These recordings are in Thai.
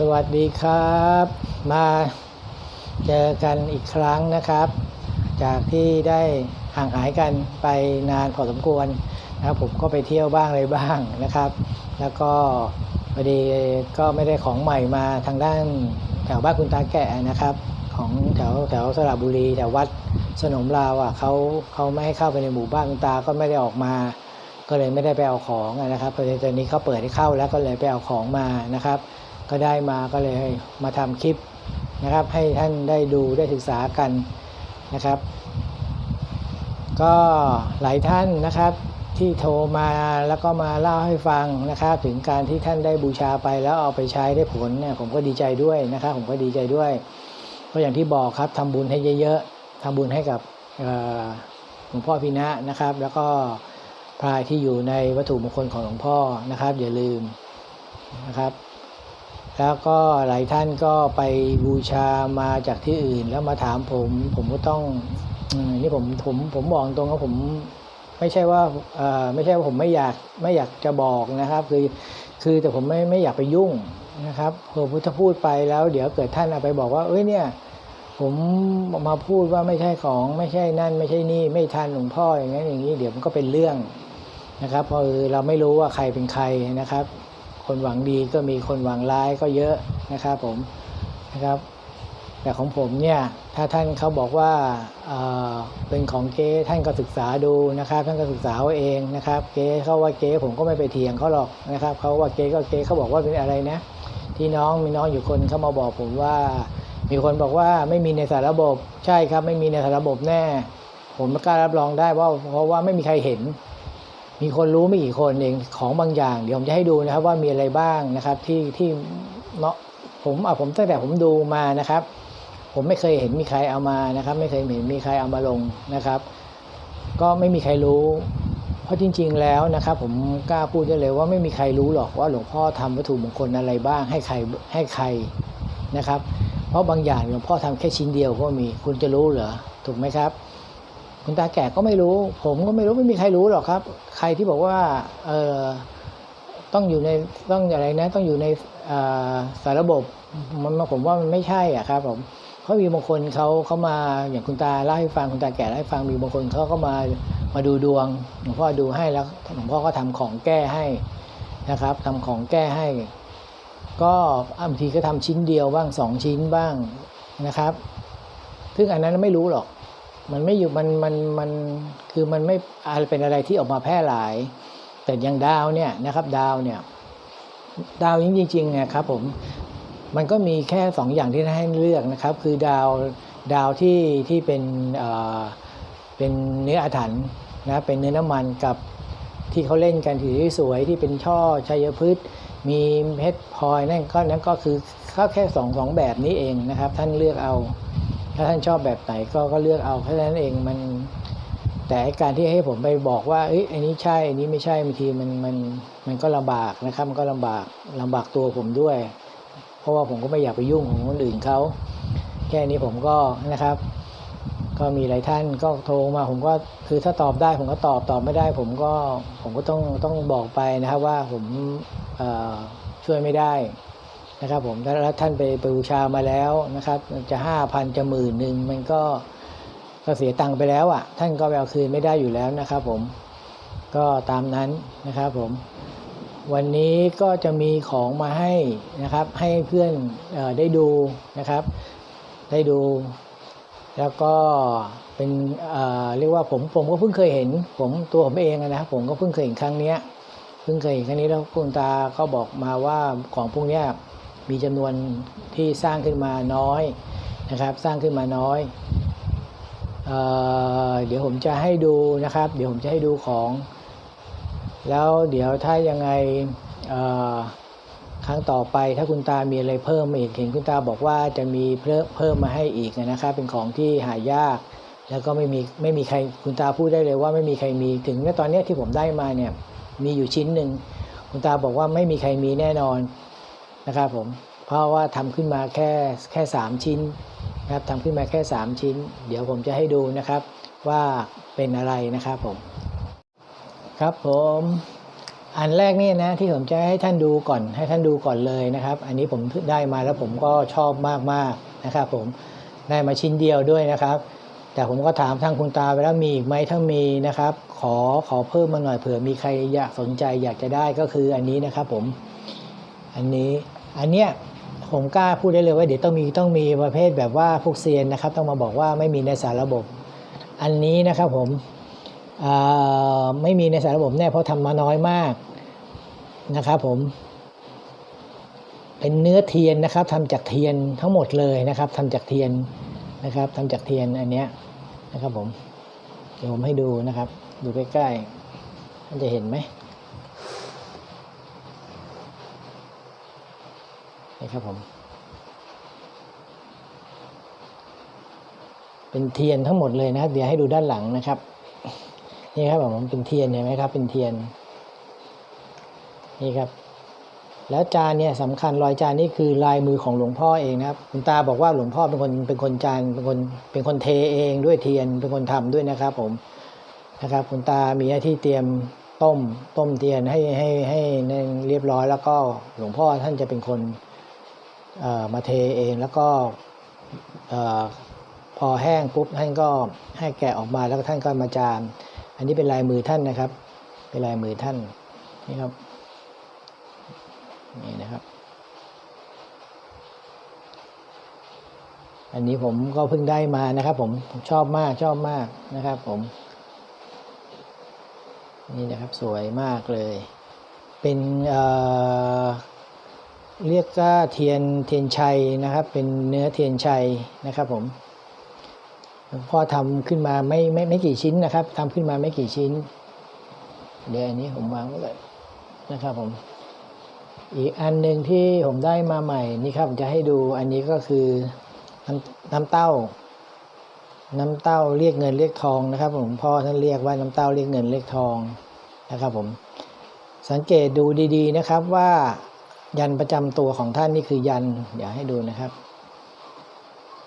สวัสดีครับ มาเจอกันอีกครั้งนะครับ จากที่ได้ห่างหายกันไปนานพอสมควรนะครับผมก็ไปเที่ยวบ้างอะไรบ้างนะครับ แล้วก็พอดีก็ไม่ได้ของใหม่มาทางด้านแถวบ้านคุณตาแก่นะครับ ของแถวแถวสระบุรีแถววัดสนมลาวอะเขาเขาไม่ให้เข้าไปในหมู่บ้านคุณตาก็ไม่ได้ออกมา ก็เลยไม่ได้ไปเอาของนะครับพอดีตอนนี้เขาเปิดให้เข้าแล้วก็เลยไปเอาของมานะครับ ก็ได้มาก็เลยมาทำคลิปนะครับ ให้ท่านได้ดูได้ศึกษากันนะครับ ก็หลายท่านนะครับที่โทรมาแล้วก็มาเล่าให้ฟังนะครับถึงการที่ท่านได้บูชาไปแล้วเอาไปใช้ได้ผลเนี่ยผมก็ดีใจด้วยนะครับ ผมก็ดีใจด้วย ก็อย่างที่บอกครับทำบุญให้เยอะๆทำบุญให้กับหลวงพ่อพินะนะครับ แล้วก็พรายที่อยู่ในวัตถุมงคลของหลวงพ่อนะครับ อย่าลืมนะครับ แล้วก็หลายท่านก็ไปบูชามาจากที่อื่น แล้วมาถามผม ผมก็ต้องอนี่ผมผมผมบอกตรงว่าผมไม่ใช่ว่าเออไม่ใช่ว่าผมไม่อยากไม่อยากจะบอกนะครับ คือคือแต่ผมไม่ไม่อยากไปยุ่งนะครับผมถ้าพูดไปแล้ว เดี๋ยวเกิดท่านเอาไปบอกว่าเอ้ยเนี่ยผมมาพูดว่าไม่ใช่ของไม่ใช่นั่น ไม่ใช่นี่ไม่ทันหลวงพ่ออย่างนั้นอย่างนี้เดี๋ยวมันก็เป็นเรื่องนะครับเพราะเราไม่รู้ว่าใครเป็นใครนะครับ คนหวังดีก็มีคนหวังร้ายก็เยอะนะครับผมนะครับ แต่ของผมเนี่ยถ้าท่านเขาบอกว่าเเป็นของเก๊ท่านก็ศึกษาดูนะครับ ท่านก็ศึกษาเอาเองนะครับ เก๊เขาว่าเก๊ผมก็ไม่ไปเถียงเขาหรอกนะครับเขาว่าเก๊ก็เก๊เขาบอกว่าเป็นอะไรนะ ที่น้องมีน้องอยู่คนเขามาบอกผมว่า มีคนบอกว่าไม่มีในสารระบบใช่ครับ ไม่มีในสารระบบแน่ ผมกล้ารับรองได้ว่าเพราะว่าไม่มีใครเห็น มีคนรู้ไม่กี่คนเองของบางอย่าง เดี๋ยวผมจะให้ดูนะครับว่ามีอะไรบ้างนะครับที่ที่เนาะผมอะผมตั้งแต่ผมดูมานะครับ ผมไม่เคยเห็นมีใครเอามานะครับ ไม่เคยเห็นมีใครเอามาลงนะครับ ก็ไม่มีใครรู้ เพราะจริง ๆแล้วนะครับ ผมกล้าพูดได้เลยว่าไม่มีใครรู้หรอกว่าหลวงพ่อทำวัตถุมงคลอะไรบ้างให้ใครให้ใครนะครับ เพราะบางอย่างหลวงพ่อทำแค่ชิ้นเดียวก็มีคุณจะรู้เหรอถูกไหมครับ คุณตาแก่ก็ไม่รู้ ผมก็ไม่รู้ไม่มีใครรู้หรอกครับ ใครที่บอกว่าเออต้องอยู่ในต้องอะไรนะ ต้องอยู่ในสารระบบมันผมว่ามันไม่ใช่อะครับ ผมเขามีบางคนเขาเขามาอย่างคุณตาเล่าให้ฟังคุณตาแก่เล่าให้ฟังมีบางคนเขาก็มามาดูดวงหลวงพ่อดูให้แล้วหลวงพ่อก็ทำของแก้ให้นะครับทำของแก้ให้ ก็บางทีก็ทำชิ้นเดียวบ้างสองชิ้นบ้างนะครับ ซึ่งอันนั้นไม่รู้หรอก มันไม่อยู่มันมันมันคือมันไม่อะไรเป็นอะไรที่ออกมาแพร่หลาย แต่ย่างดาวเนี่ยนะครับดาวเนี่ยดาวจริงๆเนี่ยครับผมมันก็มีแค่สองอย่างที่ให้เลือกนะครับ คือดาวดาวที่ที่เป็นเอ่อเป็นเนื้ออาถรรพ์นะเป็นเนื้อน้ำมันกับที่เขาเล่นกันถือสวยที่เป็นช่อชัยพฤกษ์มีเพชรพลอยนั่นก็นั่นก็คือเข้าแค่สองสองแบบนี้เองนะครับ ท่านเลือกเอา ถ้าท่านชอบแบบไหนก็ก็เลือกเอาเพราะฉะนั้นเองมัน แต่การที่ให้ผมไปบอกว่าเอ้ยอันนี้ใช่อันนี้ไม่ใช่บางทีมันมันมันก็ลำบากนะครับมันก็ลำบากลำบากตัวผมด้วย เพราะว่าผมก็ไม่อยากไปยุ่งของคนอื่นเขาแค่นี้ผมก็นะครับ ก็มีหลายท่านก็โทรมาผมก็คือถ้าตอบได้ผมก็ตอบตอบไม่ได้ ผมก็ผมก็ต้องต้องบอกไปนะครับว่าผมเออช่วยไม่ได้ นะครับผมถ้าแล้วท่านไปไปบูชามาแล้วนะครับ จะห้าพันจะหมื่นหนึ่งมันก็ก็เสียตังค์ไปแล้วอะ ท่านก็ไปเอาคืนไม่ได้อยู่แล้วนะครับผมก็ตามนั้นนะครับผมวันนี้ก็จะมีของมาให้นะครับ ให้เพื่อนออได้ดูนะครับ ได้ดู แล้วก็เป็นเเรียกว่าผมผมก็เพิ่งเคยเห็น ผมตัวผมเองนะครับ ผมก็เพิ่งเคยเห็นครั้งเนี้ยเพิ่งเคยเห็นครั้งนี้แล้วคุณตาก็บอกมาว่าของพวกเนี้ย มีจำนวนที่สร้างขึ้นมาน้อยนะครับ สร้างขึ้นมาน้อยเออเดี๋ยวผมจะให้ดูนะครับ เดี๋ยวผมจะให้ดูของ แล้วเดี๋ยวถ้ายังไงครั้งต่อไปถ้าคุณตามีอะไรเพิ่มมาอีกเห็นคุณตาบอกว่าจะมีเพิ่มเพิ่มมาให้อีกนะครับ เป็นของที่หายาก แล้วก็ไม่มีไม่มีใครคุณตาพูดได้เลยว่าไม่มีใครมีถึงแม้ตอนนี้ที่ผมได้มาเนี่ยมีอยู่ชิ้นหนึ่งคุณตาบอกว่าไม่มีใครมีแน่นอน นะครับผมเพราะว่าทำขึ้นมาแค่แค่สามชิ้นนะครับทำขึ้นมาแค่ 3 ชิ้น เดี๋ยวผมจะให้ดูนะครับว่าเป็นอะไรนะครับผม ครับผมอันแรกนี่นะที่ผมจะให้ท่านดูก่อน ให้ท่านดูก่อนเลยนะครับ อันนี้ผมได้มาแล้วผมก็ชอบมากๆนะครับผมได้มาชิ้นเดียวด้วยนะครับ แต่ผมก็ถามทางคุณตาไปแล้วมีอีกไหมถ้ามีนะครับ ขอขอเพิ่มมาหน่อยเผื่อมีใครอยากสนใจอยากจะได้ก็คืออันนี้นะครับผมอันนี้ อันเนี้ยผมกล้าพูดได้เลยว่าเดี๋ยวต้องมีต้องมีประเภทแบบว่าพวกเซียนนะครับ ต้องมาบอกว่าไม่มีในสารระบบ อันนี้นะครับผมไม่มีในสารระบบแน่เพราะทำมาน้อยมากนะครับผมเป็นเนื้อเทียนนะครับทำจากเทียนทั้งหมดเลยนะครับทำจากเทียนนะครับทำจากเทียนอันเนี้ยนะครับผมเดี๋ยวผมให้ดูนะครับ ดูใกล้ๆท่านจะเห็นไหม นี่ครับผม เป็นเทียนทั้งหมดเลยนะครับ เดี๋ยวให้ดูด้านหลังนะครับ นี่ครับผมเป็นเทียนเห็นไหมครับ เป็นเทียน นี่ครับ แล้วจานเนี่ยสำคัญรอยจานนี่คือลายมือของหลวงพ่อเองนะครับคุณตาบอกว่าหลวงพ่อเป็นคนเป็นคนจานเป็นคนเป็นคนเทเองด้วยเทียนเป็นคนทำด้วยนะครับ ผมนะครับ คุณตามีหน้าที่เตรียมต้มต้มเทียนให้ให้ให้เรียบร้อยแล้วก็หลวงพ่อท่านจะเป็นคน มาเทเองแล้วก็พอแห้งปุ๊บท่านก็ให้แกะออกมาแล้วก็ท่านก็มาจานอันนี้เป็นลายมือท่านนะครับ เป็นลายมือท่านนี่ครับนี่นะครับ อันนี้ผมก็เพิ่งได้มานะครับผมผมชอบมากชอบมากนะครับผม นี่นะครับสวยมากเลย เป็นเอ่อ เรียกว่าเทียนเทียนชัยนะครับ เป็นเนื้อเทียนชัยนะครับผมพ่อทำขึ้นมาไม่ไม่ไม่กี่ชิ้นนะครับทำขึ้นมาไม่กี่ชิ้น เดี๋ยวอันนี้ผมวางไว้เลยนะครับผม อีกอันหนึ่งที่ผมได้มาใหม่นี่ครับจะให้ดูอันนี้ก็คือน้ำน้ำเต้า น้ำเต้าเรียกเงินเรียกทองนะครับ ผมพ่อท่านเรียกว่าน้ำเต้าเรียกเงินเรียกทองนะครับผม สังเกตดูดี ๆนะครับว่า ยันประจำตัวของท่านนี่คือยัน เดี๋ยวให้ดูนะครับ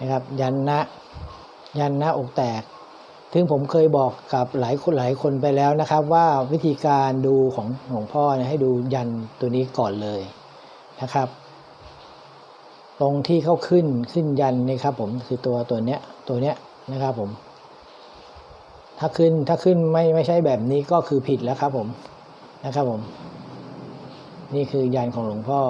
นะครับ ยันนะ ยันหน้าอกแตก ซึ่งผมเคยบอกกับหลายคนหลายคนไปแล้วนะครับ ว่าวิธีการดูของหลวงพ่อนี่ยให้ดูยันตัวนี้ก่อนเลยนะครับ ตรงที่เขาขึ้นขึ้นยันนี่ครับ ผมคือตัวตัวเนี้ยตัวเนี้ยนะครับผม ถ้าขึ้นถ้าขึ้นไม่ไม่ใช่แบบนี้ก็คือผิดแล้วครับผมนะครับผม นี่คือยันของหลวงพ่อ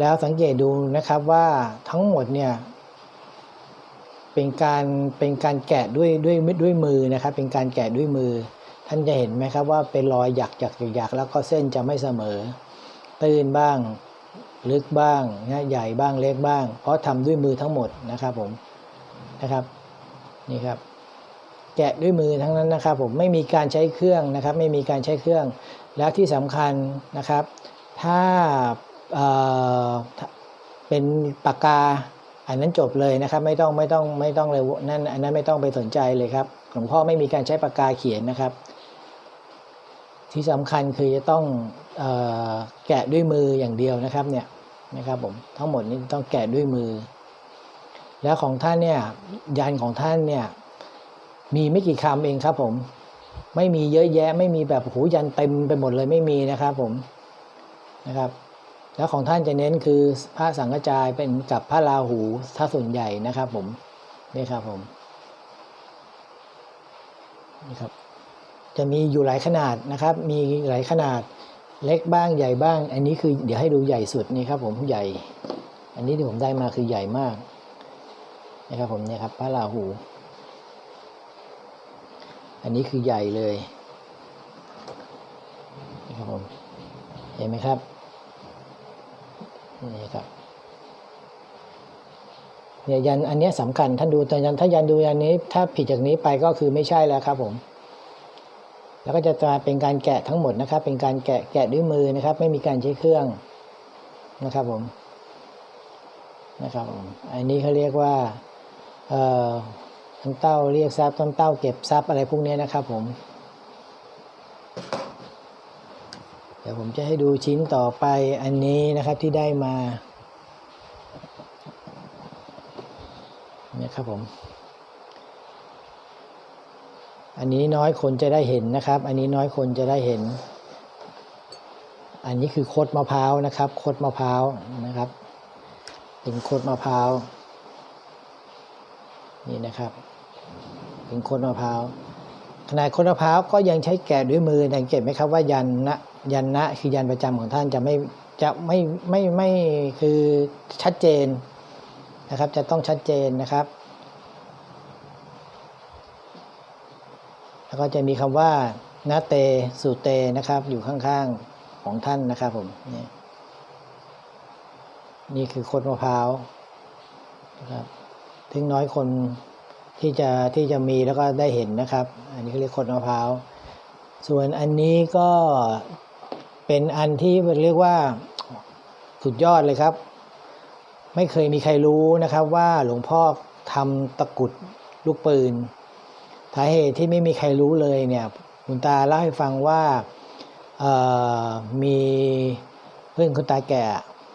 แล้วสังเกตดูนะครับว่าทั้งหมดเนี่ยเป็นการเป็นการแกะด้วยด้วยด้วยมือนะครับ เป็นการแกะด้วยมือ ท่านจะเห็นไหมครับว่าเป็นรอยหยักหยักหยักแล้วก็เส้นจะไม่เสมอ ตื้นบ้างลึกบ้างนะใหญ่บ้างเล็กบ้าง เพราะทำด้วยมือทั้งหมดนะครับผมนะครับนี่ครับ แกะด้วยมือทั้งนั้นนะครับ ผมไม่มีการใช้เครื่องนะครับ ไม่มีการใช้เครื่อง แล้วที่สำคัญนะครับ ถ้าเป็นปากกา อันนั้นจบเลยนะครับ ไม่ต้องไม่ต้องไม่ต้องเลยนั่นอันนั้นไม่ต้องไปสนใจเลยครับหลวงพ่อไม่มีการใช้ปากกาเขียนนะครับ ที่สำคัญคือจะต้องออแกะด้วยมืออย่างเดียวนะครับเนี่ยนะครับผมทั้งหมดนี้ต้องแกะด้วยมือ แล้วของท่านเนี่ยยันของท่านเนี่ยมีไม่กี่คำเองครับผมไม่มีเยอะแยะ ไม่มีแบบหูยันเต็มไปหมดเลยไม่มีนะครับผม นะครับ แล้วของท่านจะเน้นคือพระสังฆจายเป็นกับพระราหูถ้าส่วนใหญ่นะครับ ผมนี่ครับผมนี่ครับ จะมีอยู่หลายขนาดนะครับ มีหลายขนาดเล็กบ้างใหญ่บ้าง อันนี้คือเดี๋ยวให้ดูใหญ่สุดนี่ครับ ผมใหญ่ อันนี้ที่ผมได้มาคือใหญ่มากนะครับผมเนี่ยครับพระราหู อันนี้คือใหญ่เลยนี่ครับผมเห็นไหมครับ นี่ครับเนี่ยยันอันนี้ยสำคัญท่านดูแต่ยันถ้ายันดูยันนี้ ถ้าผิดจากนี้ไปก็คือไม่ใช่แล้วครับผม แล้วก็จะกลาเป็นการแกะทั้งหมดนะครับ เป็นการแกะแกะด้วยมือนะครับ ไม่มีการใช้เครื่องนะครับผมนะครับผมอันนี้เขาเรียกว่าเอ่อต้นเต้าเรียกทรัพย์ต้นเต้าเก็บทรัพย์อะไรพวกนี้นะครับผม เดี๋ยวผมจะให้ดูชิ้นต่อไปอันนี้นะครับที่ได้มาเนี่ยครับผม อันนี้น้อยคนจะได้เห็นนะครับ อันนี้น้อยคนจะได้เห็น อันนี้คือคดมะพร้าวนะครับคดมะพร้าวนะครับ เป็นคดมะพร้าวนี่นะครับ เป็นคดมะพร้าวขนาดคดมะพร้าวก็ยังใช้แกะด้วยมือสังเกตไหมครับว่ายันนะ ยันนะคือยันประจำของท่านจะไม่จะไม่ไม่ไม่คือชัดเจนนะครับ จะต้องชัดเจนนะครับ แล้วก็จะมีคำว่านาเตสุเตนะครับ อยู่ข้างๆของท่านนะครับผมนี่นี่คือโคดมะพร้าวนะครับถึงน้อยคนที่จะที่จะมีแล้วก็ได้เห็นนะครับ อันนี้เขาเรียกโคดมะพร้าวส่วนอันนี้ก็ เป็นอันที่เรียกว่าสุดยอดเลยครับ ไม่เคยมีใครรู้นะครับว่าหลวงพ่อทำตะกุดลูกปืนสาเหตุที่ไม่มีใครรู้เลยเนี่ยคุณตาเล่าให้ฟังว่ามีเพื่อนคุณตาแก่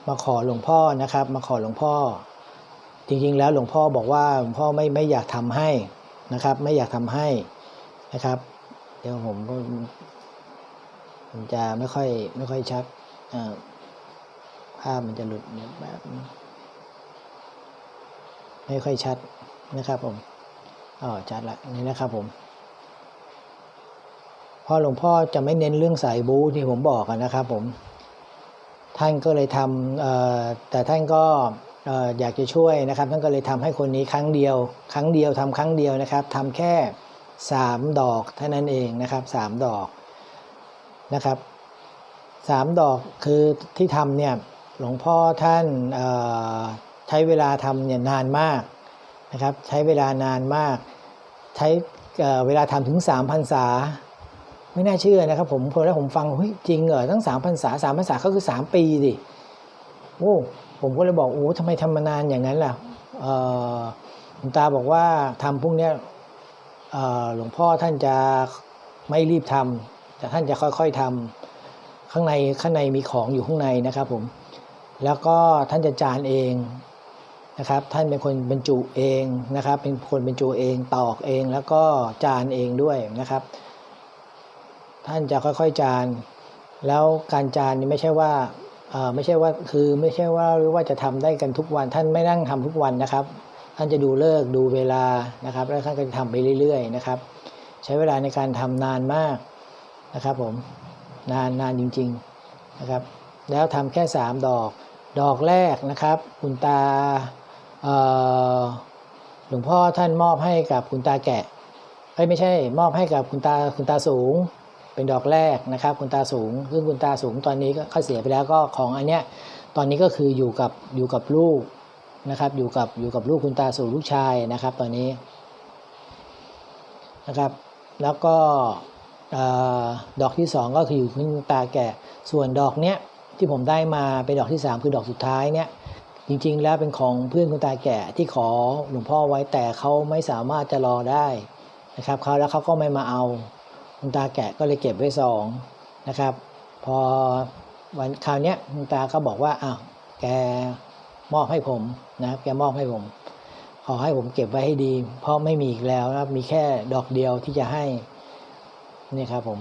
มาขอหลวงพ่อนะครับ มาขอหลวงพ่อ จริงๆแล้วหลวงพ่อบอกว่าหลวงพ่อไม่ไม่อยากทำให้นะครับ ไม่อยากทำให้นะครับ เดี๋ยวผม มันจะไม่ค่อยไม่ค่อยชัดภาพมันจะหลุดแบบไม่ค่อยชัดนะครับผมอ๋อชัดละนี่นะครับผมพ่อหลวงพ่อจะไม่เน้นเรื่องสายบูที่ผมบอกนะครับผมท่านก็เลยทำแต่ท่านก็อยากจะช่วยนะครับ ท่านก็เลยทำให้คนนี้ครั้งเดียว ครั้งเดียวทำครั้งเดียวนะครับทำแค่สามดอกเท่านั้นเองนะครับสามดอก นะครับสามดอกคือที่ทำเนี่ยหลวงพ่อท่านใช้เวลาทำเนี่ยนานมากนะครับใช้เวลานานมาก ใช้เวลาทำถึงสามพรรษาไม่น่าเชื่อนะครับผมพอแล้วผมฟังเฮ้ยจริงเหรอตั้งสามพรรษาสามพรรษาก็คือสามปีดิโอ้ผมก็เลยบอกโอ้ทำไมทำมานานอย่างนั้นล่ะหลวงตาบอกว่าทำพวกเนี้ยหลวงพ่อท่านจะไม่รีบทำ แต่ท่านจะค่อยๆทำข้างในข้างในมีของอยู่ข้างในนะครับผมแล้วก็ท่านจะจานเองนะครับ ท่านเป็นคนบรรจุเองนะครับ เป็นคนบรรจุเองตอกเองแล้วก็จานเองด้วยนะครับ ท่านจะค่อยๆจาน แล้วการจานนี่ไม่ใช่ว่าไม่ใช่ว่าคือไม่ใช่ว่าหรือว่าจะทำได้กันทุกวัน ท่านไม่นั่งทำทุกวันนะครับ ท่านจะดูเลิกดูเวลานะครับ แล้วท่านก็จะทำไปเรื่อย ๆ นะครับ ใช้เวลาในการทำนานมาก นะครับผมนานนานจริงๆนะครับแล้วทำแค่ 3 ดอก ดอกแรกนะครับ คุณตาหลวงพ่อท่านมอบให้กับคุณตาแกะไม่ใช่มอบให้กับคุณตาคุณตาสูง เป็นดอกแรกนะครับ คุณตาสูงซึ่งคุณตาสูงตอนนี้ก็เขาเสียไปแล้วก็ของอันเนี้ยตอนนี้ก็คืออยู่กับอยู่กับลูกนะครับอยู่กับอยู่กับลูกคุณตาสูงลูกชายนะครับ ตอนนี้นะครับ แล้วก็ ดอกที่สองก็คืออยู่คุณตาแก่ ส่วนดอกเนี้ยที่ผมได้มาเป็นดอกที่สามคือดอกสุดท้ายเนี้ยจริงๆ แล้วเป็นของเพื่อนคุณตาแก่ที่ขอหลวงพ่อไว้แต่เขาไม่สามารถจะรอได้นะครับเขาแล้วเขาก็ไม่มาเอาคุณตาแก่ก็เลยเก็บไว้สองนะครับ พอวันคราวนี้คุณตาก็บอกว่าอ้าวแกมอบให้ผมนะครับแกมอบให้ผม ขอให้ผมเก็บไว้ให้ดี เพราะไม่มีอีกแล้วนะครับมีแค่ดอกเดียวที่จะให้ นี่ครับผม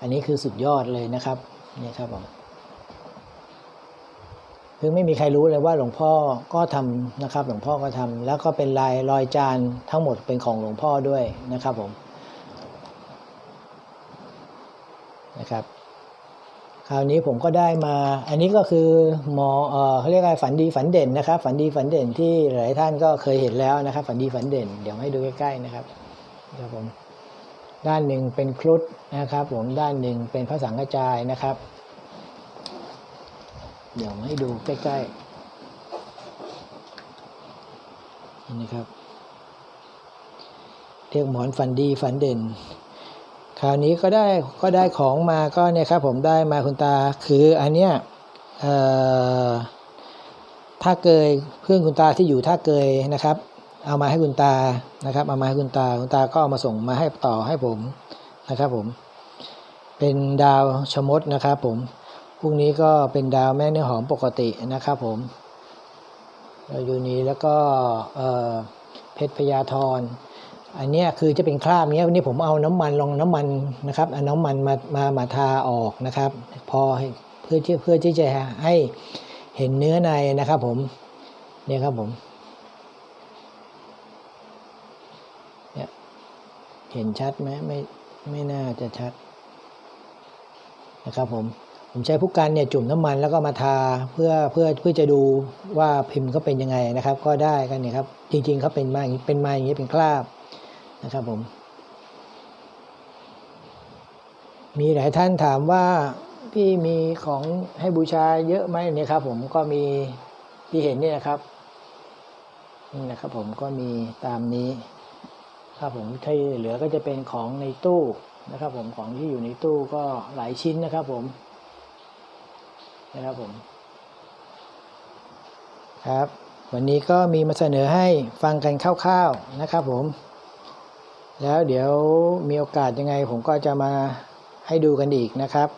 อันนี้คือสุดยอดเลยนะครับนี่ครับผมคือไม่มีใครรู้เลยว่าหลวงพ่อก็ทำนะครับ หลวงพ่อก็ทำแล้วก็เป็นลายรอยจานทั้งหมดเป็นของหลวงพ่อด้วยนะครับผมนะครับ คราวนี้ผมก็ได้มา อันนี้ก็คือหมอเออเขาเรียกอะไรฝันดีฝันเด่นนะครับ ฝันดีฝันเด่นที่หลายท่านก็เคยเห็นแล้วนะครับ ฝันดีฝันเด่น เดี๋ยวให้ดูใกล้ๆนะครับครับผม ด้านหนึ่งเป็นครุฑนะครับ ผมด้านหนึ่งเป็นพระสังฆจายนะครับ เดี๋ยวให้ดูใกล้ๆนี่ครับเรียกหมอนฝันดีฝันเด่น คราวนี้ก็ได้ก็ได้ของมาก็เนี่ยครับผมได้มาคุณตาคืออันเนี้ยถ้าเกยเพื่อนคุณตาที่อยู่ท่าเกยนะครับ เอามาให้คุณตานะครับ เอามาให้คุณตาคุณตาก็เอามาส่งมาให้ต่อให้ผมนะครับผม เป็นดาวชมดนะครับผมพรุ่งนี้ก็เป็นดาวแม่เนื้อหอมปกตินะครับผมอยู่นี้แล้วก็เพชรพยาธรอันนี้คือจะเป็นคราบนี้วันนี้ผมเอาน้ำมันลงน้ำมันนะครับเอาน้ำมันมามามาทาออกนะครับ พอให้พพื่อที่เพื่อที่จะให้เห็นเนื้อในนะครับผมเนี่ยครับผมเนี่ย เห็นชัดไหมไม่ไม่น่าจะชัดนะครับผมผมใช้ผู้กันเนี่ยจุ่มน้ำมันแล้วก็มาทาเพื่อเพื่อเพื่อจะดูว่าพิมพ์เขาเป็นยังไงนะครับ ก็ได้กันเนี่ยครับ จริงๆเขาเป็นมาอย่างนี้เป็นมาอย่างนี้เป็นคราบนะครับผม มีหลายท่านถามว่าพี่มีของให้บูชาเยอะไหมเนี่ยครับ ผมก็มีที่เห็นเนี่ยนะครับนี่นะครับผมก็มีตามนี้ ครับผมที่เหลือก็จะเป็นของในตู้นะครับ ผมของที่อยู่ในตู้ก็หลายชิ้นนะครับ ผมนะครับผมครับ วันนี้ก็มีมาเสนอให้ฟังกันคร่าวๆนะครับ ผม แล้วเดี๋ยวมีโอกาสยังไง ผมก็จะมาให้ดูกันอีกนะครับ